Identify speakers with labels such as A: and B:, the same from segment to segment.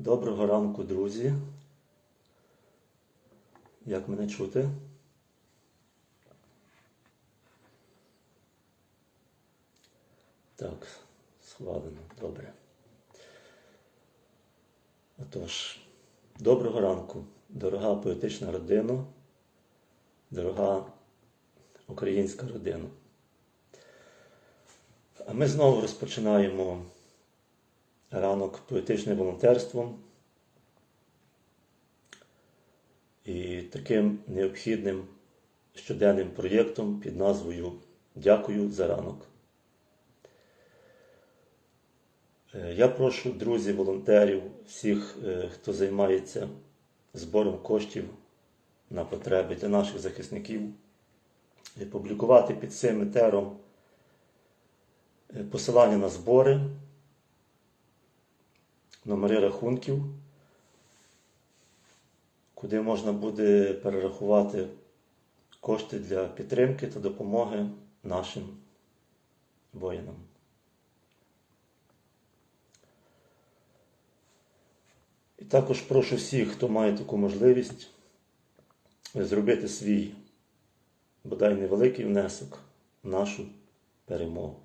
A: Доброго ранку, друзі. Як мене чути? Так, схвалено, добре. Отож, доброго ранку, дорога поетична родина, дорога українська родина. А ми знову розпочинаємо ранок поетичним волонтерством і таким необхідним щоденним проєктом під назвою Дякую за ранок. Е, Я прошу друзів, волонтерів, всіх, е, хто займається збором коштів на потреби для наших захисників, е, публікувати під цим етером посилання на збори номери рахунків, куди можна буде перерахувати кошти для підтримки та допомоги нашим воїнам. І також прошу всіх, хто має таку можливість, зробити свій бодай невеликий внесок в нашу перемогу.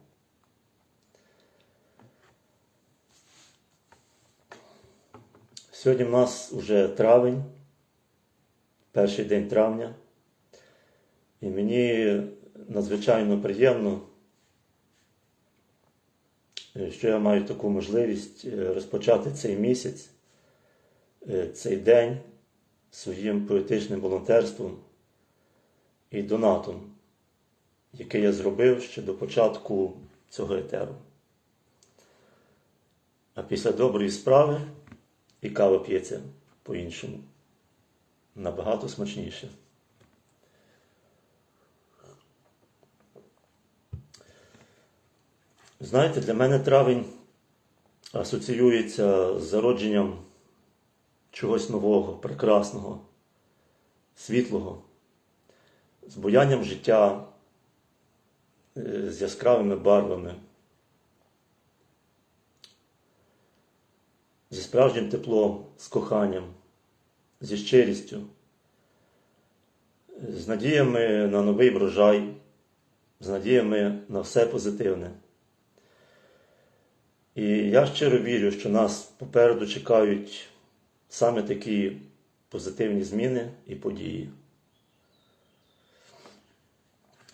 A: Сьогодні в нас вже травень, перший день травня, і мені надзвичайно приємно, е, що я маю таку можливість е, розпочати цей місяць, е, цей день своїм поетичним волонтерством і донатом, який я зробив ще до початку цього етеру. А після доброї справи і кава п'ється по-іншому. Набагато смачніше. Знаєте, для мене травень асоціюється з зародженням чогось нового, прекрасного, світлого, з буянням життя, е, з яскравими барвами. Зі справжнім теплом, з коханням, зі щирістю, з надіями на новий врожай, з надіями на все позитивне. І я щиро вірю, що нас попереду чекають саме такі позитивні зміни і події.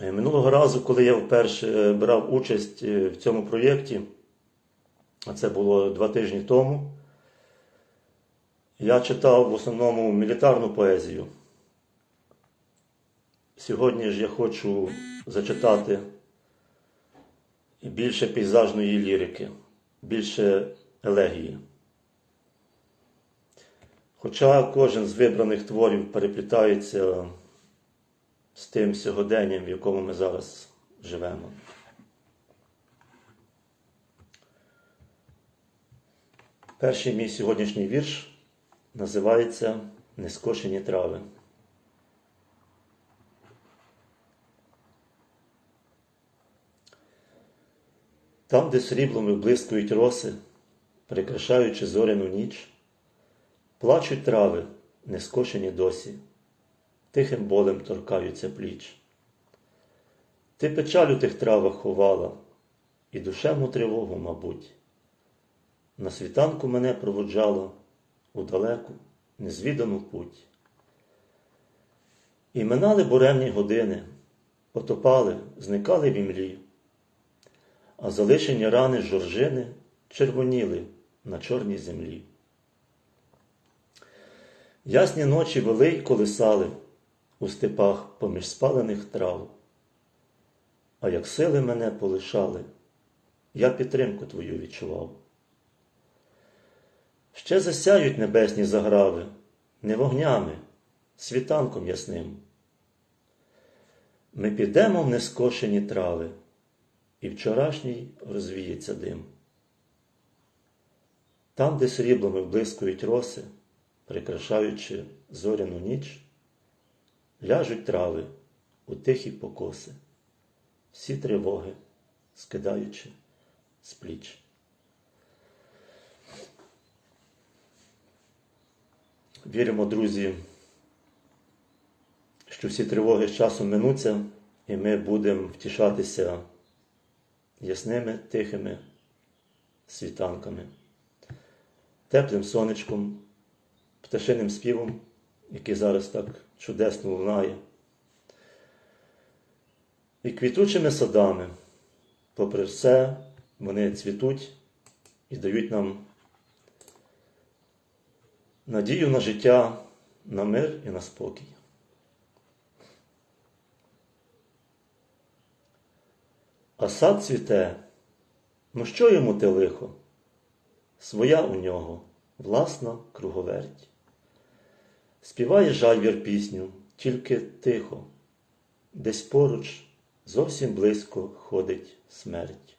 A: Е, Минулого разу, коли я вперше брав участь е, в цьому проєкті, а це було два тижні тому, я читав в основному мілітарну поезію. Сьогодні ж я хочу зачитати більше пейзажної лірики, більше елегії. Хоча кожен з вибраних творів переплітається з тим сьогоденням, в якому ми зараз живемо. Перший мій сьогоднішній вірш називається Нескошені трави. Там, де сріблом виблискують роси, прикрашаючи зоряну ніч, плачуть трави, нескошені досі, тихим болем торкаються пліч. Ти печаль у тих травах ховала, і душевну тривогу, мабуть. На світанку мене проводжало у далеку, незвідану путь. І минали буремні години, потопали, зникали в імлі, а залишені рани жоржини червоніли на чорній землі. Ясні ночі вели й колисали у степах поміж спалених трав, а як сили мене полишали, я підтримку твою відчував. Ще засяють небесні заграви, не вогнями, світанком ясним. Ми підемо в нескошені трави, і вчорашній розвіється дим. Там, де сріблами блискують роси, прикрашаючи зоряну ніч, ляжуть трави у тихі покоси, всі тривоги скидаючи з пліч. Віримо, друзі, що всі тривоги з часом минуться, і ми будемо втішатися ясними, тихими світанками, теплим сонечком, пташиним співом, який зараз так чудесно лунає, і квітучими садами. Попри все, вони цвітуть і дають нам надію на життя, на мир і на спокій. А сад цвіте, ну що йому те лихо? Своя у нього власна круговерть. Співає жальвір пісню, тільки тихо, десь поруч зовсім близько ходить смерть.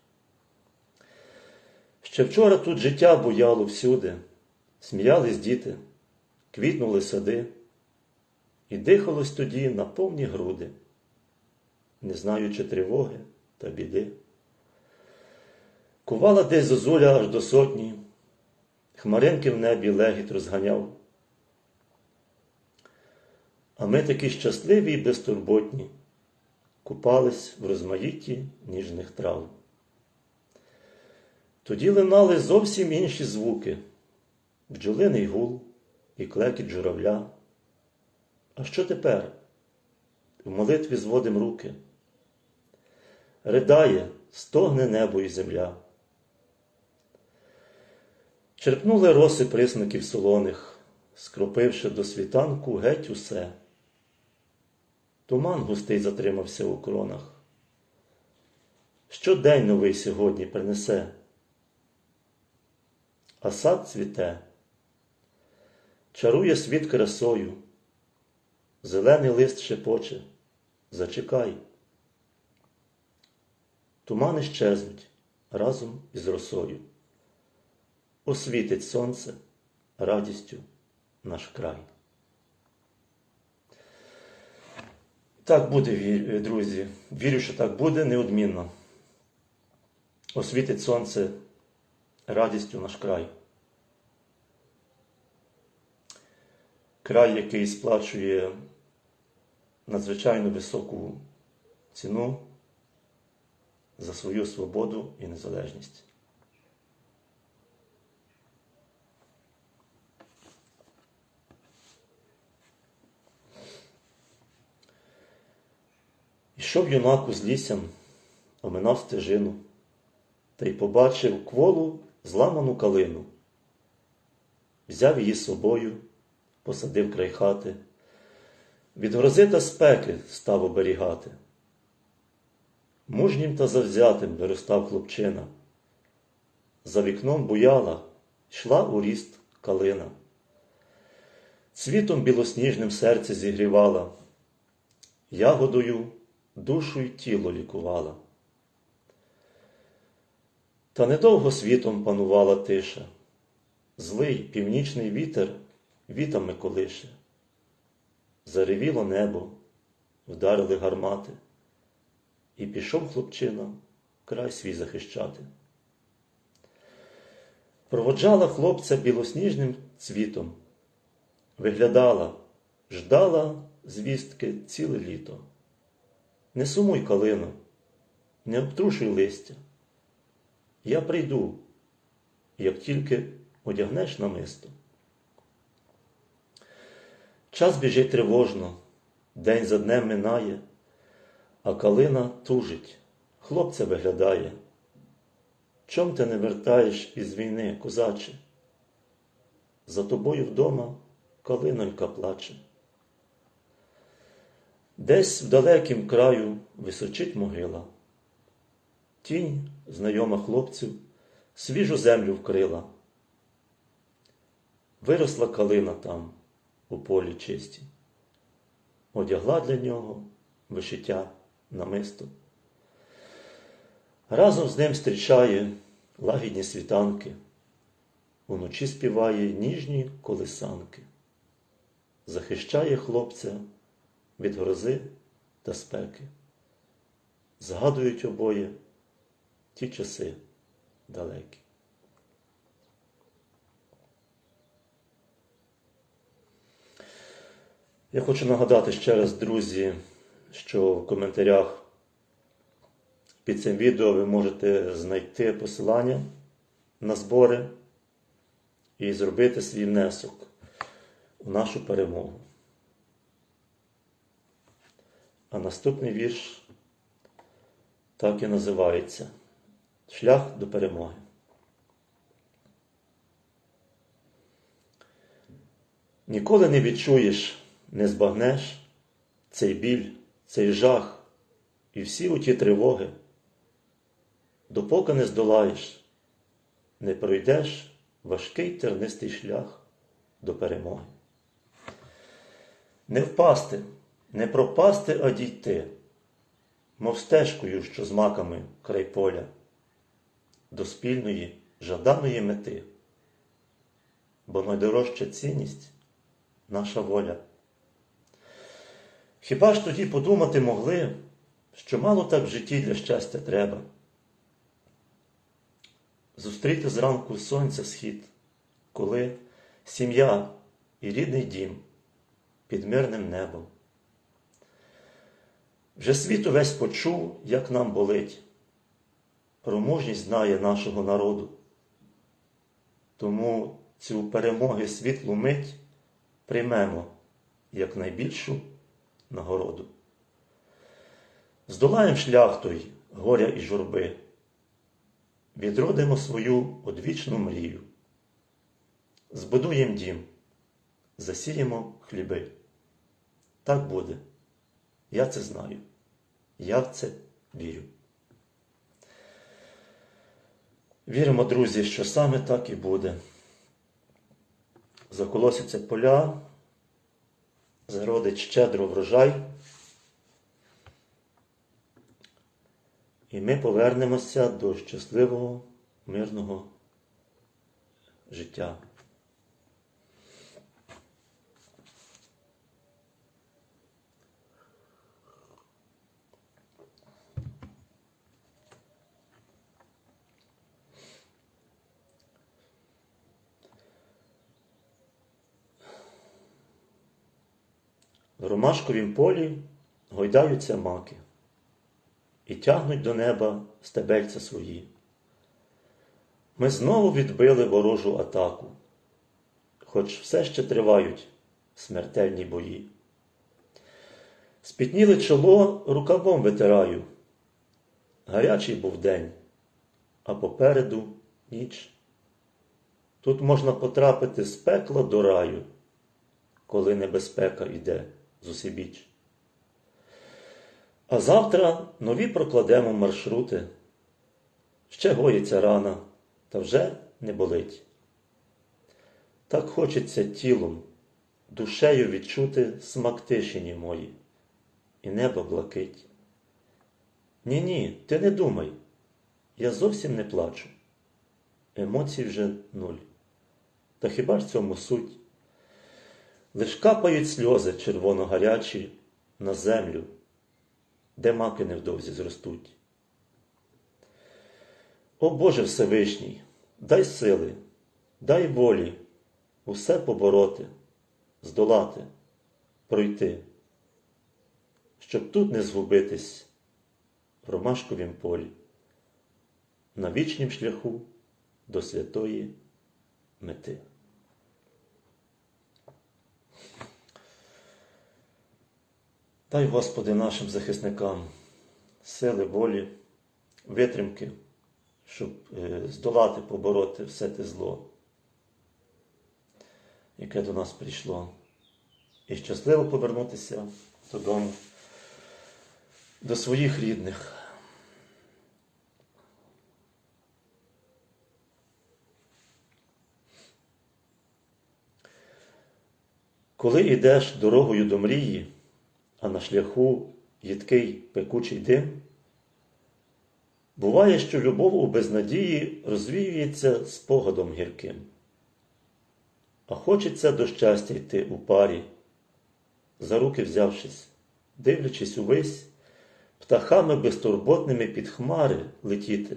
A: Ще вчора тут життя буяло всюди, сміялись діти, квітнули сади, і дихалось тоді на повні груди, не знаючи тривоги та біди. Кувала десь зозуля аж до сотні, хмаринки в небі легіт розганяв. А ми такі щасливі й безтурботні, купались в розмаїтті ніжних трав. Тоді линали зовсім інші звуки, бджолиний гул і клекіт журавля. А що тепер? В молитві зводим руки. Ридає, стогне небо і земля. Черпнули роси присмаків солоних, скропивши до світанку геть усе. Туман густий затримався у кронах. Що день новий сьогодні принесе, а сад цвіте, чарує світ красою, зелений лист шепоче, зачекай. Тумани щезнуть разом із росою, освітить сонце радістю наш край. Так буде, друзі. Вірю, що так буде неодмінно. Освітить сонце радістю наш край. Край, який сплачує надзвичайно високу ціну за свою свободу і незалежність. Ішов юнак уз лісям, оминав стежину, та й побачив кволу зламану калину. Взяв її з собою, посадив край хати, від грози та спеки став оберігати. Мужнім та завзятим виростав хлопчина. За вікном буяла, йшла у ріст калина. Цвітом білосніжним серце зігрівала, ягодою душу й тіло лікувала. Та недовго світом панувала тиша, злий північний вітер вітами колише. Заревіло небо, вдарили гармати, і пішов хлопчина край свій захищати. Проводжала хлопця білосніжним цвітом, виглядала, ждала звістки ціле літо. Не сумуй калино, не обтрушуй листя. Я прийду, як тільки одягнеш намисто. Час біжить тривожно, день за днем минає, а калина тужить, хлопця виглядає. Чом ти не вертаєш із війни, козаче? За тобою вдома калинонька плаче. Десь в далекім краю височить могила. Тінь, знайома хлопцю, свіжу землю вкрила. Виросла калина там, у полі чисті, одягла для нього вишиття намисто. Разом з ним зустрічає лагідні світанки, уночі співає ніжні колисанки, захищає хлопця від грози та спеки. Згадують обоє ті часи далекі. Я хочу нагадати ще раз, друзі, що в коментарях під цим відео ви можете знайти посилання на збори і зробити свій внесок у нашу перемогу. А наступний вірш так і називається Шлях до перемоги. Ніколи не відчуєш, не збагнеш цей біль, цей жах і всі оті тривоги, допоки не здолаєш, не пройдеш важкий тернистий шлях до перемоги. Не впасти, не пропасти, а дійти, мов стежкою, що з маками край поля, до спільної жаданої мети, бо найдорожча цінність наша воля. Хіба ж тоді подумати могли, що мало так в житті для щастя треба? Зустріти зранку сонця схід, коли сім'я і рідний дім під мирним небом. Вже світ увесь почув, як нам болить, про мужність знає нашого народу. Тому цю перемоги світлу мить приймемо як найбільшу нагороду. Здолаєм шлях той горя і журби, відродимо свою одвічну мрію, збудуєм дім, засіємо хліби. Так буде. Я це знаю. Я в це вірю. Віримо, друзі, що саме так і буде. Заколосяться поля, зародить щедро врожай. І ми повернемося до щасливого, мирного життя. Ромашковім полі гойдаються маки і тягнуть до неба стебельця свої. Ми знову відбили ворожу атаку, хоч все ще тривають смертельні бої. Спітніле чоло рукавом витираю. Гарячий був день, а попереду ніч. Тут можна потрапити з пекла до раю, коли небезпека йде зусібіч. А завтра нові прокладемо маршрути. Ще гоїться рана, та вже не болить. Так хочеться тілом, душею відчути смак тишині мої, і небо блакить. Ні, ні, ти не думай, я зовсім не плачу. Емоцій вже нуль. Та хіба ж цьому суть? Лиш капають сльози червоно-гарячі на землю, де маки невдовзі зростуть. О Боже Всевишній, дай сили, дай волі усе побороти, здолати, пройти, щоб тут не згубитись в ромашковім полі, на вічнім шляху до святої мети. Дай, Господи, нашим захисникам сили, волі, витримки, щоб е, здолати, побороти все те зло, яке до нас прийшло, і щасливо повернутися додому, до своїх рідних. Коли йдеш дорогою до мрії, а на шляху їдкий пекучий дим, буває, що любов у безнадії розвіюється спогадом гірким, а хочеться до щастя йти у парі, за руки взявшись, дивлячись увесь, птахами безтурботними під хмари летіти,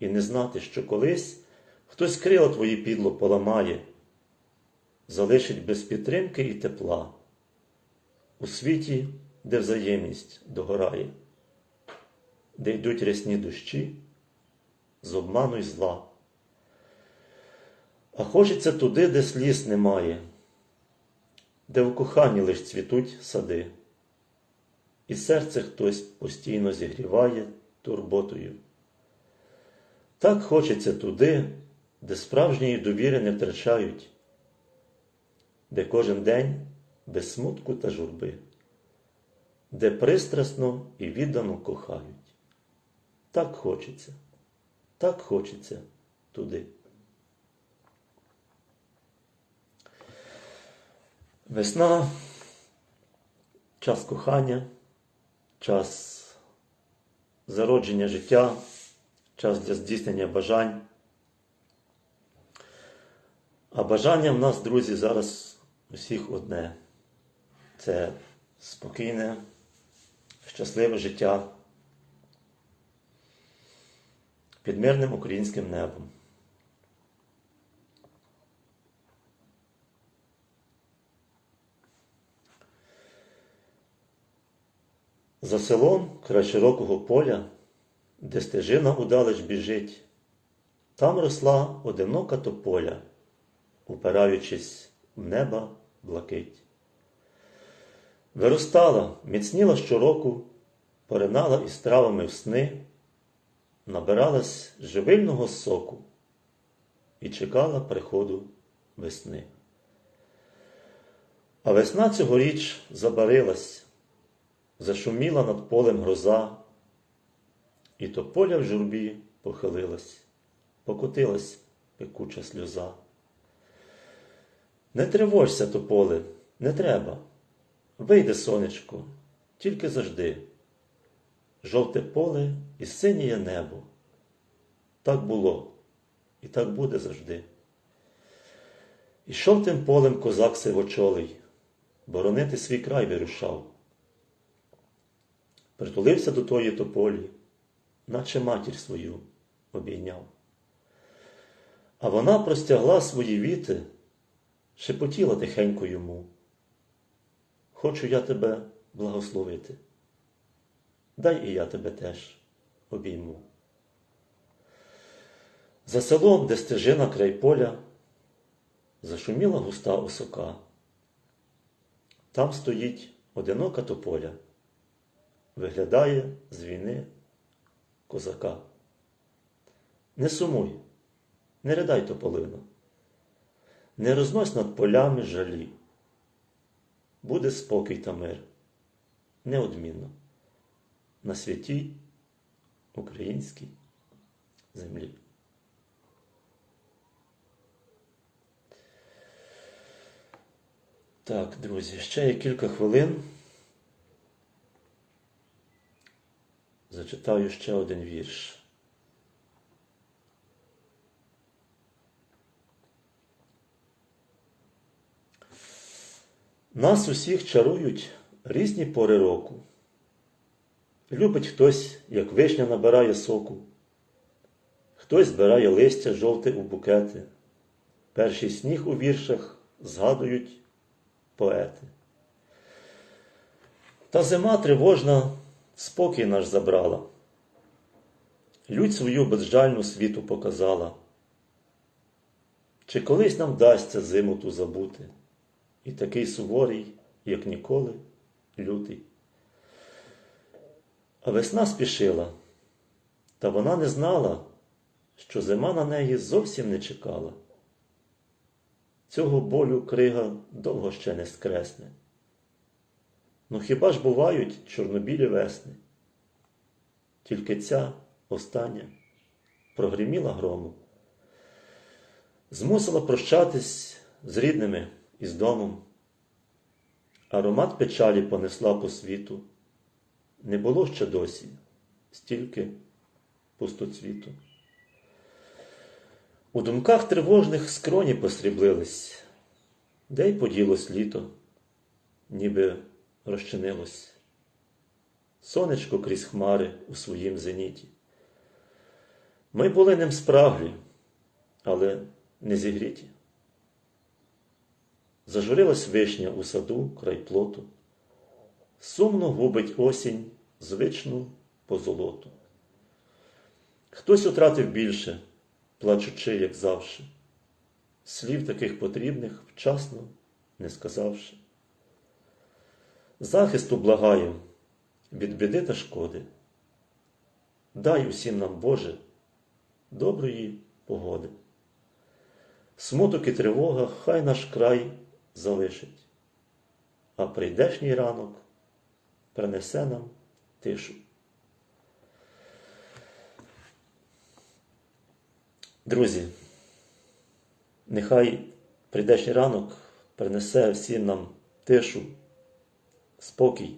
A: і не знати, що колись хтось крила твої підло поламає залишить без підтримки і тепла, у світі, де взаємність догорає, де йдуть рясні дощі з обману й зла. А хочеться туди, де сліз немає, де в коханні лиш цвітуть сади, і серце хтось постійно зігріває турботою. Так хочеться туди, де справжньої довіри не втрачають, де кожен день без смутку та журби, де пристрасно і віддано кохають. Так хочеться, так хочеться туди. Весна, час кохання, час зародження життя, час для здійснення бажань. А бажання в нас, друзі, зараз усіх одне. Це спокійне, щасливе життя під мирним українським небом. За селом край широкого поля, де стежина удалеч біжить, там росла одинока тополя, упираючись в неба блакить. Виростала, міцніла щороку, поринала із травами в сни, набиралась живильного соку і чекала приходу весни. А весна цьогоріч забарилась, зашуміла над полем гроза, і тополя в журбі похилилась, покотилась пекуча сльоза. Не тривожся, тополе, не треба. Вийде сонечко, тільки завжди. Жовте поле і синіє небо. Так було і так буде завжди. Ішов тим полем козак сивочолий, боронити свій край вирушав. Притулився до тої тополі, наче матір свою обійняв. А вона простягла свої віти, шепотіла тихенько йому. Хочу я тебе благословити. Дай і я тебе теж обійму. За селом, де стежина край поля, зашуміла густа осока. Там стоїть одинока тополя, виглядає з війни козака. Не сумуй, не ридай тополину, не рознось над полями жалі. Буде спокій та мир, неодмінно, на святій українській землі. Так, друзі, ще є кілька хвилин. Зачитаю ще один вірш. Нас усіх чарують різні пори року. Любить хтось, як вишня набирає соку, хтось збирає листя жовте у букети. Перший сніг у віршах згадують поети. Та зима тривожна спокій наш забрала, Людь свою безжальну світу показала. Чи колись нам вдасться зиму ту забути? І такий суворий, як ніколи, лютий. А весна спішила, та вона не знала, що зима на неї зовсім не чекала. Цього болю крига довго ще не скресне. Ну хіба ж бувають чорнобілі весни? Тільки ця остання прогриміла грому, змусила прощатись з рідними і з домом. Аромат печалі понесла по світу. Не було ще досі стільки пустоцвіту. У думках тривожних скроні посріблились, де й поділось літо, ніби розчинилось. Сонечко крізь хмари у своїм зеніті. Ми були ним справлі, але не зігріті. Зажурилась вишня у саду край плоту, сумно губить осінь звичну позолоту. Хтось утратив більше, плачучи, як завше, слів таких потрібних вчасно не сказавши. Захисту благаю від біди та шкоди. Дай усім нам, Боже, доброї погоди. Смуток і тривога хай наш край залишить, а прийдешній ранок принесе нам тишу. Друзі, нехай прийдешній ранок принесе всім нам тишу, спокій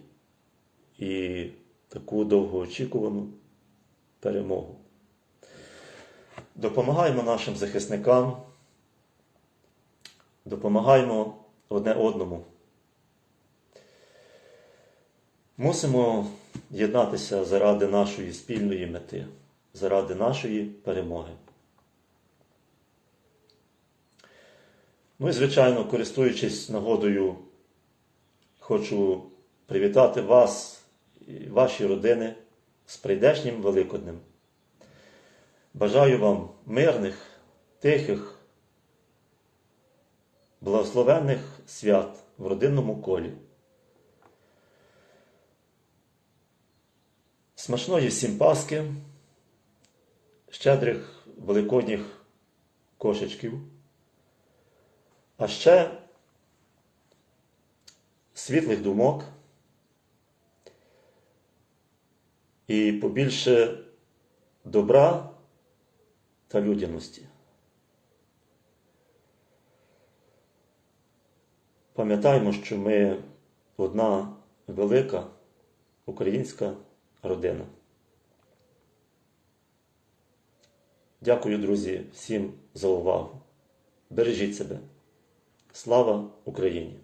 A: і таку довгоочікувану перемогу. Допомагаємо нашим захисникам, допомагаємо одне одному. Мусимо єднатися заради нашої спільної мети, заради нашої перемоги. Ну і, звичайно, користуючись нагодою, хочу привітати вас і ваші родини з прийдешнім Великоднем. Бажаю вам мирних, тихих, благословенних свят в родинному колі. Смачної всім Паски, щедрих великодніх кошечків, а ще світлих думок і побільше добра та людяності. Пам'ятаємо, що ми одна велика українська родина. Дякую, друзі, всім за увагу. Бережіть себе. Слава Україні!